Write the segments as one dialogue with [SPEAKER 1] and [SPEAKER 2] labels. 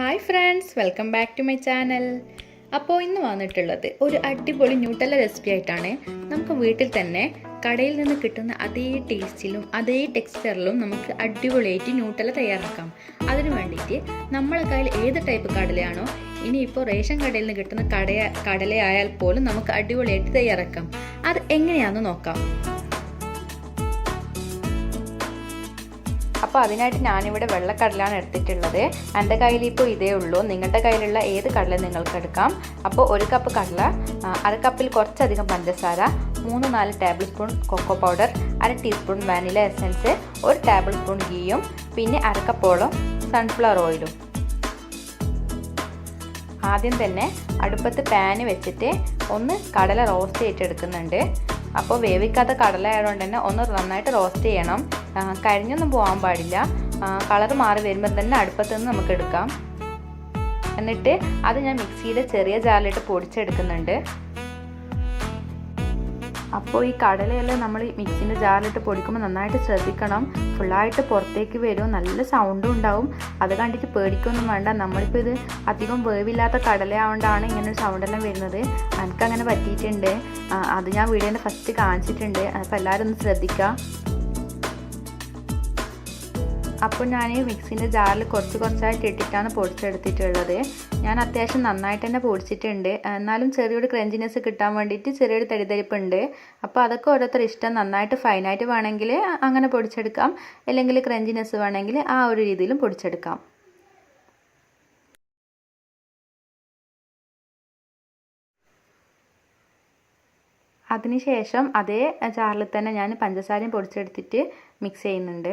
[SPEAKER 1] Hi friends welcome back to my channel അപ്പോൾ ഇന്ന് വന്നിട്ടുള്ളത് ഒരു അടിപൊളി ന്യൂട്ടല റെസിപ്പി ആയിട്ടാണ്. നമുക്ക് വീട്ടിൽ തന്നെ കടയിൽ നിന്ന് കിട്ടുന്ന അതേ ടേസ്റ്റിലും അതേ ടെക്സ്ചറിലും നമുക്ക് അടിപൊളിയായിട്ട് ന്യൂട്ടല തയ്യാറാക്കാം. അതിനു വേണ്ടിയിട്ട് നമ്മളെ കയ്യിൽ ഏത് ടൈപ്പ് കടലയാണോ ഇനിയിപ്പോൾ റേഷൻ കടയിൽ നിന്ന് കിട്ടുന്ന കടയ കടലയായാൽ പോലും നമുക്ക് അടിപൊളിയായിട്ട് തയ്യാറാക്കാം. അത് എങ്ങനെയാണെന്ന് നോക്കാം. അപ്പോൾ അതിനായിട്ട് ഞാനിവിടെ വെള്ളക്കടലാണ് എടുത്തിട്ടുള്ളത്. എന്റെ കയ്യിൽ ഇപ്പോൾ ഇതേ ഉള്ളൂ. നിങ്ങളുടെ കയ്യിലുള്ള ഏത് കടല നിങ്ങൾക്ക് എടുക്കാം? അപ്പോൾ ഒരു കപ്പ് കടല അര കപ്പിൽ കുറച്ചധികം പഞ്ചസാര മൂന്ന് നാല് ടേബിൾ സ്പൂൺ കൊക്കോ പൗഡർ അര ടീസ്പൂൺ വാനില എസൻസ് ഒരു ടേബിൾ സ്പൂൺ ഗീയും പിന്നെ അര കപ്പോളം സൺഫ്ലവർ ഓയിലും ആദ്യം തന്നെ അടുപ്പത്ത് പാന് വെച്ചിട്ട് ഒന്ന് കടല റോസ്റ്റ് ചെയ്തിട്ടെടുക്കുന്നുണ്ട്. അപ്പോൾ വേവിക്കാത്ത കടല ആയതുകൊണ്ട് തന്നെ ഒന്ന് നന്നായിട്ട് റോസ്റ്റ് ചെയ്യണം. കരിഞ്ഞൊന്നും പോകാൻ പാടില്ല. കളർ മാറി വരുമ്പോൾ തന്നെ അടുപ്പത്ത് നിന്ന് നമുക്ക് എടുക്കാം. എന്നിട്ട് അത് ഞാൻ മിക്സിയുടെ ചെറിയ ജാറിലിട്ട് പൊടിച്ചെടുക്കുന്നുണ്ട്. അപ്പോൾ ഈ കടലയെല്ലാം നമ്മൾ മിക്സിന്റെ ജാറിലിട്ട് പൊടിക്കുമ്പോൾ നന്നായിട്ട് ശ്രദ്ധിക്കണം. ഫുള്ളായിട്ട് പുറത്തേക്ക് വരും നല്ല സൗണ്ടും ഉണ്ടാവും. അത് കണ്ടിട്ട് പേടിക്കൊന്നും വേണ്ട. നമ്മളിപ്പോൾ ഇത് അധികം വേവില്ലാത്ത കടലയാവുകൊണ്ടാണ് ഇങ്ങനെ സൗണ്ടെല്ലാം വരുന്നത്. എനിക്കങ്ങനെ പറ്റിയിട്ടുണ്ട്. അത് ഞാൻ വീഡിയോന്റെ ഫസ്റ്റ് കാണിച്ചിട്ടുണ്ട്. അപ്പോൾ എല്ലാവരും ഒന്ന് ശ്രദ്ധിക്കുക. അപ്പോൾ ഞാൻ ഈ മിക്സിന്റെ ജാറിൽ കുറച്ച് കുറച്ചായിട്ട് ഇട്ടിട്ടാണ് പൊടിച്ചെടുത്തിട്ടുള്ളത്. ഞാൻ അത്യാവശ്യം നന്നായിട്ട് തന്നെ പൊടിച്ചിട്ടുണ്ട്. എന്നാലും ചെറിയൊരു ക്രഞ്ചിനെസ് കിട്ടാൻ വേണ്ടിയിട്ട് ചെറിയൊരു തടിതരിപ്പുണ്ട് അപ്പോൾ അതൊക്കെ ഓരോരുത്തർ ഇഷ്ടം. നന്നായിട്ട് ഫൈനായിട്ട് വേണമെങ്കിൽ അങ്ങനെ പൊടിച്ചെടുക്കാം. അല്ലെങ്കിൽ ക്രഞ്ചിനെസ് വേണമെങ്കിൽ ആ ഒരു രീതിയിലും പൊടിച്ചെടുക്കാം. അതിനുശേഷം അതേ ജാറിൽ തന്നെ ഞാൻ പഞ്ചസാരയും പൊടിച്ചെടുത്തിട്ട് മിക്സ് ചെയ്യുന്നുണ്ട്.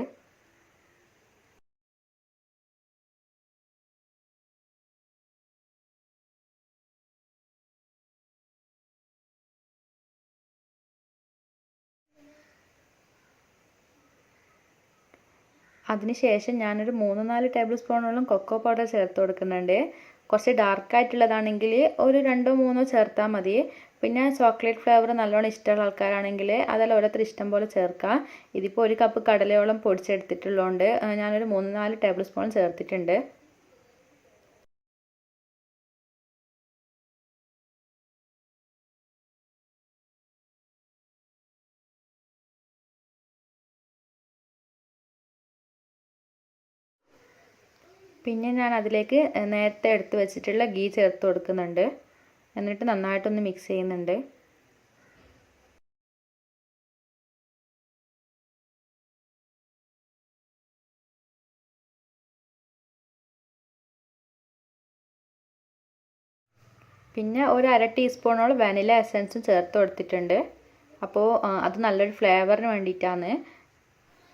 [SPEAKER 1] അതിനുശേഷം ഞാനൊരു മൂന്ന് നാല് ടേബിൾ സ്പൂണോളം കൊക്കോ പൗഡർ ചേർത്ത് കൊടുക്കുന്നുണ്ട്. കുറച്ച് ഡാർക്കായിട്ടുള്ളതാണെങ്കിൽ ഒരു രണ്ടോ മൂന്നോ ചേർത്താൽ മതി. പിന്നെ ചോക്ലേറ്റ് ഫ്ലേവർ നല്ലോണം ഇഷ്ടമുള്ള ആൾക്കാരാണെങ്കിൽ അതെല്ലാം ഓരോരുത്തർ ഇഷ്ടം പോലെ ചേർക്കാം. ഇതിപ്പോൾ ഒരു കപ്പ് കടലയോളം പൊടിച്ചെടുത്തിട്ടുള്ളതുകൊണ്ട് ഞാനൊരു മൂന്ന് നാല് ടേബിൾ സ്പൂൺ ചേർത്തിട്ടുണ്ട്. പിന്നെ ഞാൻ അതിലേക്ക് നേരത്തെ എടുത്ത് വെച്ചിട്ടുള്ള ഗീ ചേർത്ത് കൊടുക്കുന്നുണ്ട്. എന്നിട്ട് നന്നായിട്ടൊന്ന് മിക്സ് ചെയ്യുന്നുണ്ട്. പിന്നെ ഒരു അര ടീസ്പൂണോളം വാനില എസൻസും ചേർത്ത് കൊടുത്തിട്ടുണ്ട്. അപ്പോൾ അത് നല്ലൊരു ഫ്ലേവറിന് വേണ്ടിയിട്ടാണ്.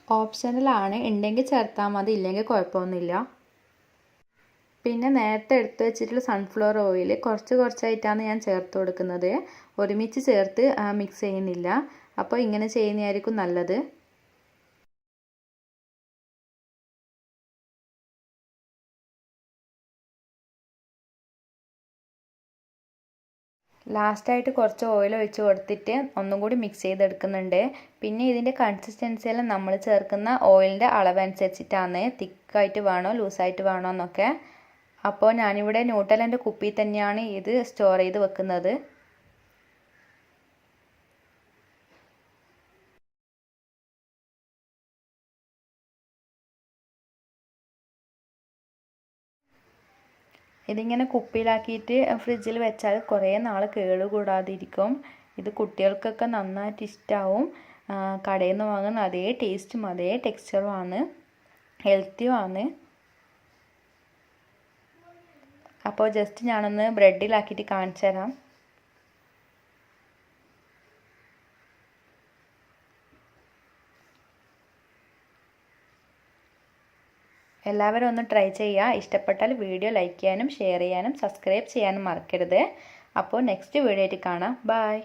[SPEAKER 1] ഓപ്ഷനലാണ് ഉണ്ടെങ്കിൽ ചേർത്താൽ മതി. ഇല്ലെങ്കിൽ കുഴപ്പമൊന്നുമില്ല. പിന്നെ നേരത്തെ എടുത്ത് വെച്ചിട്ടുള്ള സൺഫ്ലവർ ഓയിൽ കുറച്ച് കുറച്ചായിട്ടാണ് ഞാൻ ചേർത്ത് കൊടുക്കുന്നത്. ഒരുമിച്ച് ചേർത്ത് മിക്സ് ചെയ്യുന്നില്ല. അപ്പോൾ ഇങ്ങനെ ചെയ്യുന്നതായിരിക്കും നല്ലത്. ലാസ്റ്റായിട്ട് കുറച്ച് ഓയിൽ ഒഴിച്ച് കൊടുത്തിട്ട് ഒന്നും കൂടി മിക്സ് ചെയ്തെടുക്കുന്നുണ്ട്. പിന്നെ ഇതിന്റെ കൺസിസ്റ്റൻസിയെല്ലാം നമ്മൾ ചേർക്കുന്ന ഓയിലിന്റെ അളവനുസരിച്ചിട്ടാണ് തിക്കായിട്ട് വേണോ ലൂസായിട്ട് വേണോ എന്നൊക്കെ അപ്പോൾ ഞാനിവിടെ ന്യൂട്ടലന്റെ കുപ്പി തന്നെയാണ് ഇത് സ്റ്റോർ ചെയ്ത് വെക്കുന്നത്. ഇതിങ്ങനെ കുപ്പിയിലാക്കിയിട്ട് ഫ്രിഡ്ജിൽ വെച്ചാൽ കുറേ നാൾ കേടുകൂടാതിരിക്കും. ഇത് കുട്ടികൾക്കൊക്കെ നന്നായിട്ട് ഇഷ്ടമാവും കടയിൽ നിന്ന് വാങ്ങുന്ന അതേ ടേസ്റ്റും അതേ ടെക്സ്ചറുമാണ് ഹെൽത്തിയുമാണ് അപ്പോൾ ജസ്റ്റ് ഞാനൊന്ന് ബ്രെഡിലാക്കിയിട്ട് കാണിച്ചു തരാം. എല്ലാവരും ഒന്ന് ട്രൈ ചെയ്യുക ഇഷ്ടപ്പെട്ടാൽ വീഡിയോ ലൈക്ക് ചെയ്യാനും ഷെയർ ചെയ്യാനും സബ്സ്ക്രൈബ് ചെയ്യാനും മറക്കരുത്. അപ്പോൾ നെക്സ്റ്റ് വീഡിയോ ആയിട്ട് കാണാം. ബായ്